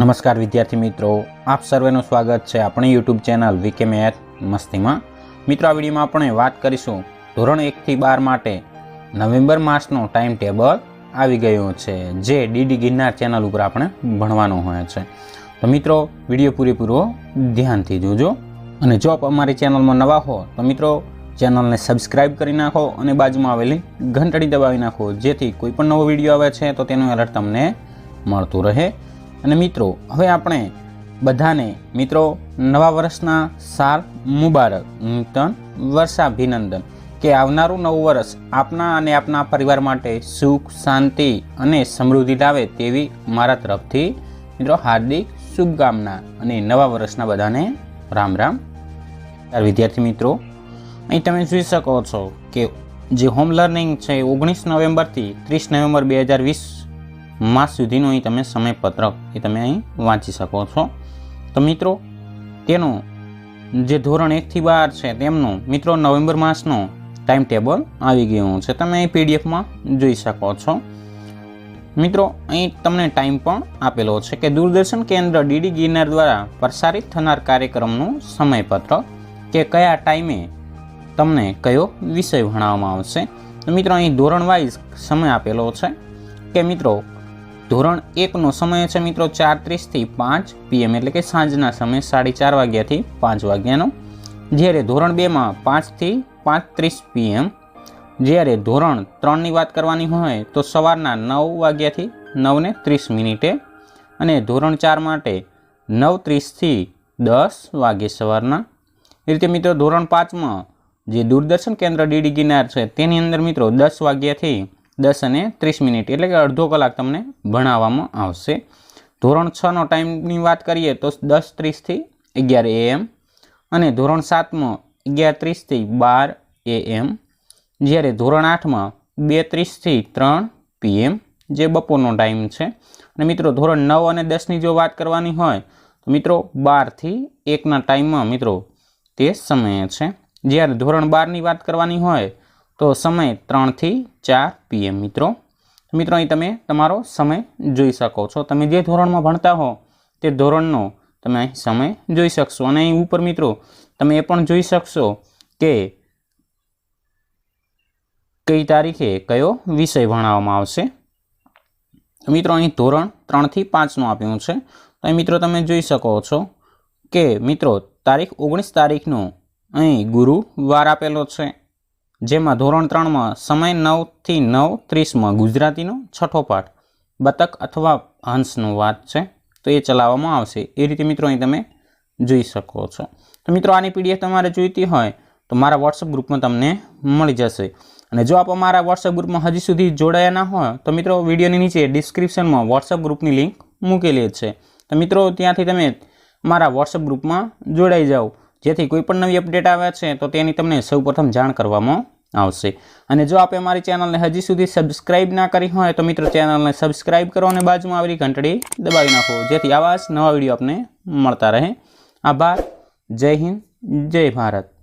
નમસ્કાર વિદ્યાર્થી મિત્રો, આપ સર્વેનું સ્વાગત છે આપણી યુટ્યુબ ચેનલ વીકે મેથ મસ્તીમાં. મિત્રો, આ વિડીયોમાં આપણે વાત કરીશું ધોરણ એકથી બાર માટે નવેમ્બર માસનો ટાઈમ ટેબલ આવી ગયું છે, જે ડીડી ગિરનાર ચેનલ ઉપર આપણે ભણવાનું હોય છે. તો મિત્રો, વીડિયો પૂરેપૂરો ધ્યાનથી જોજો. અને જો આપ અમારી ચેનલમાં નવા હો, તો મિત્રો, ચેનલને સબસ્ક્રાઇબ કરી નાખો અને બાજુમાં આવેલી ઘંટડી દબાવી નાખો, જેથી કોઈ પણ નવો વીડિયો આવે છે, તો તેનું એલર્ટ તમને મળતું રહે. અને મિત્રો, હવે આપણે બધાને, મિત્રો, નવા વર્ષના સાર મુબારક નૂતન વર્ષાભિનંદન. કે આવનારું નવું વર્ષ આપના અને આપના પરિવાર માટે સુખ, શાંતિ અને સમૃદ્ધિ લાવે તેવી મારા તરફથી, મિત્રો, હાર્દિક શુભકામના. અને નવા વર્ષના બધાને રામ રામ. વિદ્યાર્થી મિત્રો, અહીં તમે જોઈ શકો છો કે જે હોમ લર્નિંગ છે ઓગણીસ નવેમ્બરથી ત્રીસ નવેમ્બર બે હજાર વીસ માસ સુધીનું અહીં તમે સમયપત્રક એ તમે અહીં વાંચી શકો છો. તો મિત્રો, તેનું જે ધોરણ એકથી બાર છે તેમનું મિત્રો નવેમ્બર માસનું ટાઈમ ટેબલ આવી ગયું છે. તમે અહીં પીડીએફમાં જોઈ શકો છો. મિત્રો, અહીં તમને ટાઈમ પણ આપેલો છે કે દૂરદર્શન કેન્દ્ર ડીડી ગિરનાર દ્વારા પ્રસારિત થનાર કાર્યક્રમનું સમયપત્રક કે કયા ટાઈમે તમને કયો વિષય ભણાવવામાં આવશે. તો મિત્રો, અહીં ધોરણ વાઇઝ સમય આપેલો છે કે મિત્રો ધોરણ એકનો સમય છે મિત્રો ચાર ત્રીસથી પાંચ પીએમ એટલે કે સાંજના સમય સાડી ચાર વાગ્યાથી પાંચ વાગ્યાનો. જ્યારે ધોરણ બેમાં પાંચથી પાંચ ત્રીસ પીએમ જ્યારે ધોરણ ત્રણની વાત કરવાની હોય તો સવારના નવ વાગ્યાથી નવને ત્રીસ મિનિટે અને ધોરણ ચાર માટે નવ ત્રીસથી દસ વાગે સવારના. એ રીતે મિત્રો ધોરણ પાંચમાં જે દૂરદર્શન કેન્દ્ર ડીડી ગિરનાર છે તેની અંદર મિત્રો દસ વાગ્યાથી દસ અને ત્રીસ મિનિટ, એટલે કે અડધો કલાક તમને ભણાવવામાં આવશે. ધોરણ છનો ટાઈમની વાત કરીએ તો દસ ત્રીસથી અગિયાર એએમ અને ધોરણ સાતમાં અગિયાર ત્રીસથી બાર એએમ જ્યારે ધોરણ આઠમાં બે ત્રીસથી ત્રણ પીએમ જે બપોરનો ટાઈમ છે. અને મિત્રો, ધોરણ નવ અને દસની જો વાત કરવાની હોય, તો મિત્રો બારથી એકના ટાઈમમાં મિત્રો, તે સમય છે. જ્યારે ધોરણ બારની વાત કરવાની હોય, તો સમય ત્રણથી ચાર પીએમ મિત્રો. મિત્રો, અહીં તમે તમારો સમય જોઈ શકો છો. તમે જે ધોરણમાં ભણતા હો, તે ધોરણનો તમે અહીં સમય જોઈ શકશો. અને અહીં ઉપર મિત્રો, તમે એ પણ જોઈ શકશો કે કઈ તારીખે કયો વિષય ભણાવવામાં આવશે. મિત્રો, અહીં ધોરણ ત્રણથી પાંચનું આપ્યું છે. તો મિત્રો, તમે જોઈ શકો છો કે મિત્રો, તારીખ ઓગણીસ તારીખનો અહીં ગુરુવાર આપેલો છે. જેમાં ધોરણ ત્રણમાં સમય નવથી નવ ત્રીસમાં ગુજરાતીનો છઠ્ઠો પાઠ, બતક અથવા હંસનું વાત છે, તો એ ચલાવવામાં આવશે. એ રીતે મિત્રો અહીં તમે જોઈ શકો છો. તો મિત્રો આની પીડીએફ તમારે જોઈતી હોય તો મારા વોટ્સઅપ ગ્રુપમાં તમને મળી જશે. અને જો આપ અમારા વોટ્સઅપ ગ્રુપમાં હજી સુધી જોડાયા ના હોય, તો મિત્રો વિડીયોની નીચે ડિસ્ક્રિપ્શનમાં વોટ્સઅપ ગ્રુપની લિંક મૂકેલી છે. તો મિત્રો ત્યાંથી તમે મારા વોટ્સઅપ ગ્રુપમાં જોડાઈ જાઓ. જેથી કોઈપણ નવી અપડેટ આવે છે, તો તેની તમને સૌપ્રથમ જાણ કરવામાં આવશે. અને જો આપે અમારી ચેનલને હજી સુધી સબસ્ક્રાઇબ ના કરી હોય, તો મિત્રો ચેનલને સબસ્ક્રાઇબ કરો અને બાજુમાં આવેલી ઘંટડી દબાવી નાખો, જેથી આવા જ નવા વીડિયો આપને મળતા રહે. આભાર. જય હિન્દ. જય ભારત.